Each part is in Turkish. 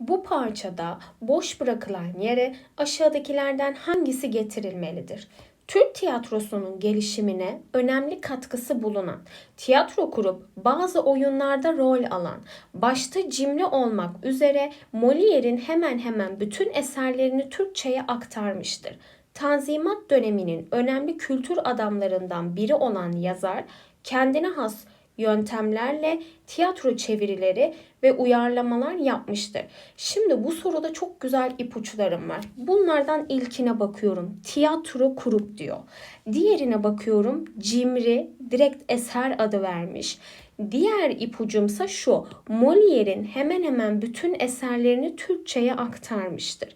Bu parçada boş bırakılan yere aşağıdakilerden hangisi getirilmelidir? Türk tiyatrosunun gelişimine önemli katkısı bulunan, tiyatro kurup bazı oyunlarda rol alan, başta cimri olmak üzere Molière'in hemen hemen bütün eserlerini Türkçe'ye aktarmıştır. Tanzimat döneminin önemli kültür adamlarından biri olan yazar, kendine has yöntemlerle tiyatro çevirileri ve uyarlamalar yapmıştır. Şimdi bu soruda çok güzel ipuçlarım var. Bunlardan ilkine bakıyorum. Tiyatro kurup diyor. Diğerine bakıyorum. Cimri direkt eser adı vermiş. Diğer ipucumsa şu. Molière'in hemen hemen bütün eserlerini Türkçe'ye aktarmıştır.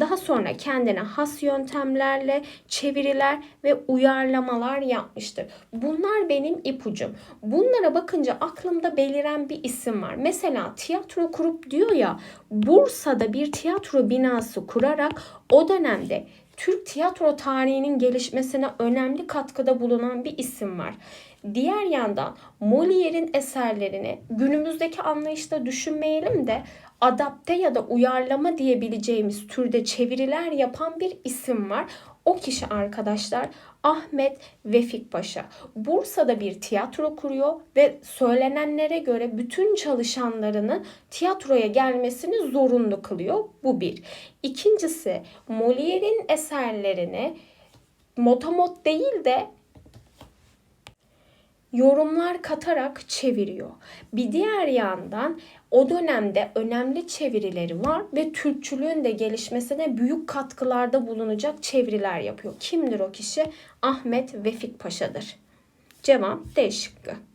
Daha sonra kendine has yöntemlerle çeviriler ve uyarlamalar yapmıştır. Bunlar benim ipucum. Bunlara bakınca aklımda beliren bir isim var. Mesela tiyatro kurup diyor ya Bursa'da bir tiyatro binası kurarak o dönemde Türk tiyatro tarihinin gelişmesine önemli katkıda bulunan bir isim var. Diğer yandan Molière'in eserlerini günümüzdeki anlayışta düşünmeyelim de adapte ya da uyarlama diyebileceğimiz türde çeviriler yapan bir isim var. O kişi arkadaşlar Ahmet Vefik Paşa. Bursa'da bir tiyatro kuruyor ve söylenenlere göre bütün çalışanlarını tiyatroya gelmesini zorunlu kılıyor. Bu bir. İkincisi Molière'in eserlerini motomot değil de yorumlar katarak çeviriyor. Bir diğer yandan o dönemde önemli çevirileri var ve Türkçülüğün de gelişmesine büyük katkılarda bulunacak çeviriler yapıyor. Kimdir o kişi? Ahmet Vefik Paşa'dır. Cevap D şıkkı.